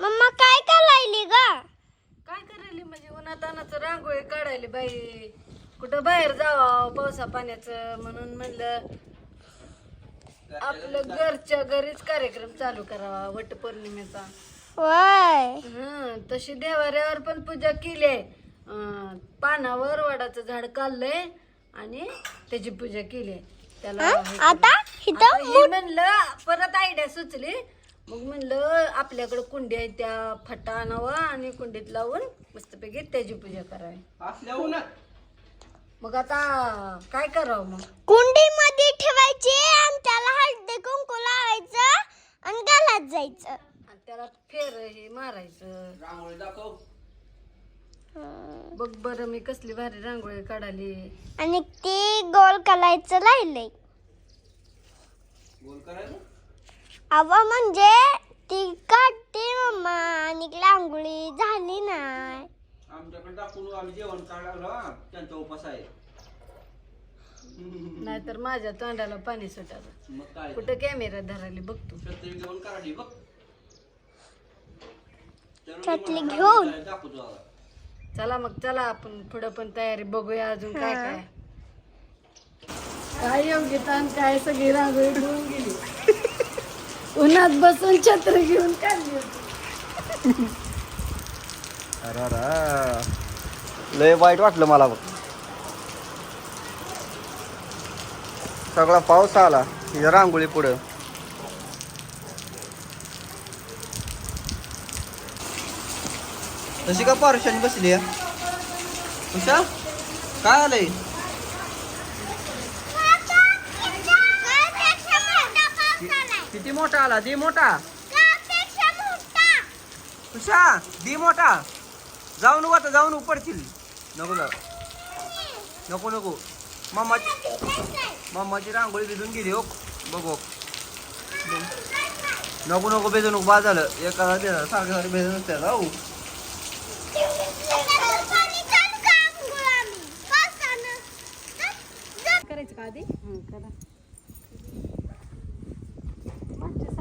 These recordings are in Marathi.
मम्मा काय करायली ग? काय करायली? म्हणजे उन्हातानाचं रांगोळी काढायली बाई. कुठं बाहेर जावं पावसा पाण्याचं म्हणून म्हणलं आपलं घरच्या घरीच कार्यक्रम चालू करावा वटपौर्णिमेचा वय हं तशी देवाऱ्यावर पण पूजा केली आहे अं, पानावर वडाचं झाड काढलंय आणि त्याची पूजा केली आहे त्याला हे. आता? हे म्हणलं परत आयडिया सुचली. मग म्हणलं आपल्याकडे कुंडी आहे त्या फटा आणावा आणि कुंडीत लावून मस्तपैकी त्याची पूजा करावी. असल्या उन्हात. मग आता काय करावं मग? कुंडी मध्ये ठेवायची आणि त्याला हळदी कुंकू लावायचं आणि घालात जायचं. आणि त्याला फेर हे मारायचं. रांगोळी दाखव. बघ बरं मी कसली भारी रांगोळी काढाली. आणि ते गोल करायचं राहिलंय. गोल करायचं? अवा म्हणजे ती काढते मम्मा आणि रांगोळी झाली नाही. आमच्याकडे दाखवून आम्ही जेवण काढलं त्यांचा उपास आहे. नाहीतर माझ्या तोंडाला पाणी सुटायचं. मग काय कुठं कॅमेरा धरायला बघतो. छत्री घेऊन काढली बघ. चलो छत्री मी घेऊन? मला दाखवतो आता. चला मग चला आपण पुढं पण तयारी बघूया अजून काय काय. काय योग्यता आणि काय सगळी रांगोळी घेऊन गेली. उन्हात बसून छत्र घेऊन काढली होती. अरे अरे लय वाईट वाटलं मला बघ सगळा पाऊस आला ही रांगोळी पुढं तशी का पारुशाने बसली आहे? उषा काय आलंय मोठा आला दी मोठा. उषा दी मोठा. जाऊ नको आता जाऊ नको पडतील नको जाऊ. नको नको. मामाची मामाची रांगोळी भिजून गेली हो. बघू नको नको बेजू नको बाद झालं. एका देणार सारखं सारखं बेजून नसते जाऊ. करायचं का आधी करा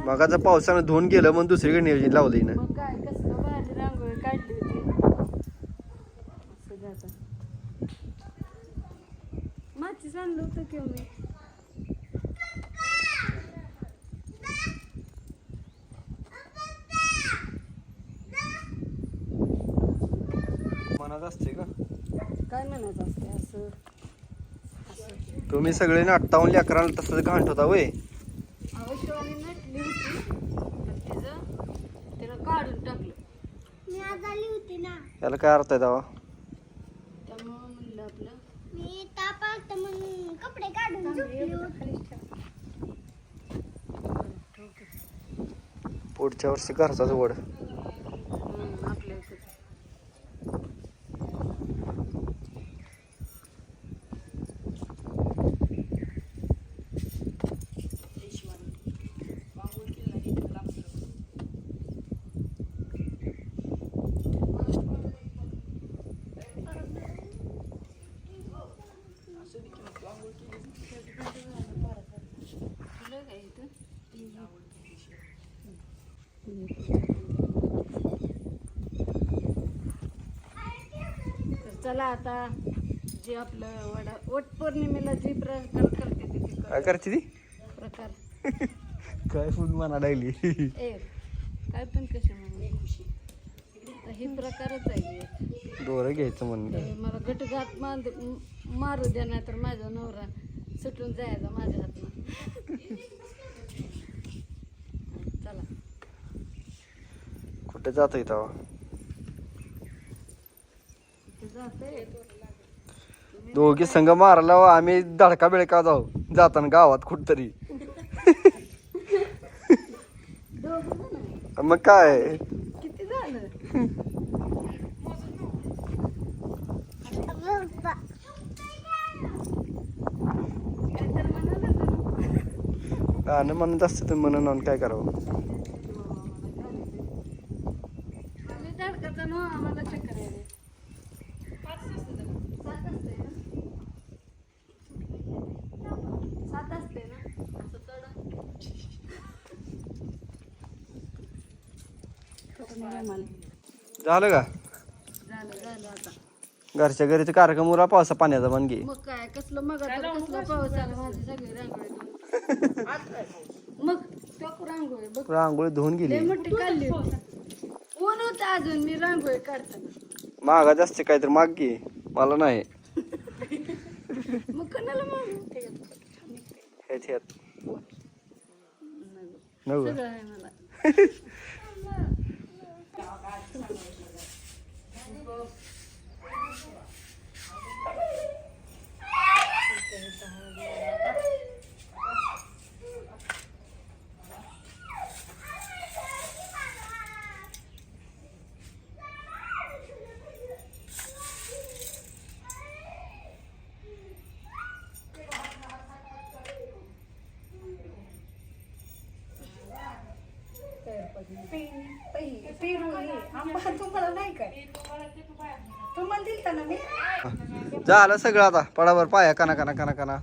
मगाचा पावसानं धुवून गेलं म्हणून दुसरीकडे नियोजन लावलं ना मग काय कसलं भारी रांगोळी काढली होती. असं जातं माचीस आणलं होतं किंवा मी. मनात असते का? काय असते असं. असं. तुम्ही सगळे नाटतावून लेकराला तसंच घांट होता वय काढून टाकलं. मी आज आली होती ना. याला काय अर्थ आहे दावा त्यामुळं म्हणलं आपलं. मी ताप आलता म्हणून कपडे काढून झोपली होती. पुढच्या वर्षी घरचाच वड. तर चला आता जे आपलं वडा वट पौर्णिमेला जी प्रकार करते ते ते काय करू. करते ती? प्रकार. काय फुल म्हणा लागली ए काय पण कसे म्हणून हे प्रकारच आहे. दोरं घ्यायचं म्हणलं. तर मला गटघात मान मारू द्या नाही तर माझा नवरा सुटून जायचा माझ्या हातनं चला कुठे जात तेव्हा. ते जातंय दोघी संघ मारायला आम्ही धडका बिळका जाऊ. जाताना गावात कुठतरी. मग काय. गाणं म्हणत असतं तुम्ही म्हणून काय करावं आम्ही धडकाचा नो आम्हाला चक्कर यायले सात असते ना? सात असते ना? असं चढ पण रुमाल झालं का? झालं झालं आता. घरच्या घरीचा कार्यक्रम उरा पावसा पाण्याचा बन घे मग काय कसलं मग आता कसलं पाऊस आला माझी सगळी रांगोळी धुवून. मग तो रांगोळी बघ. रांगोळी धुवून गेली. मोठी काढली होती. ऊन होतं अजून मी रांगोळी काढताना. मागा जास्त काहीतरी माग घे. मला नाही. मग कोणाला मग? हेच ह्यात नको सगळं आहे मला. झालं सगळं आता पडावर पाया कना कना कना कना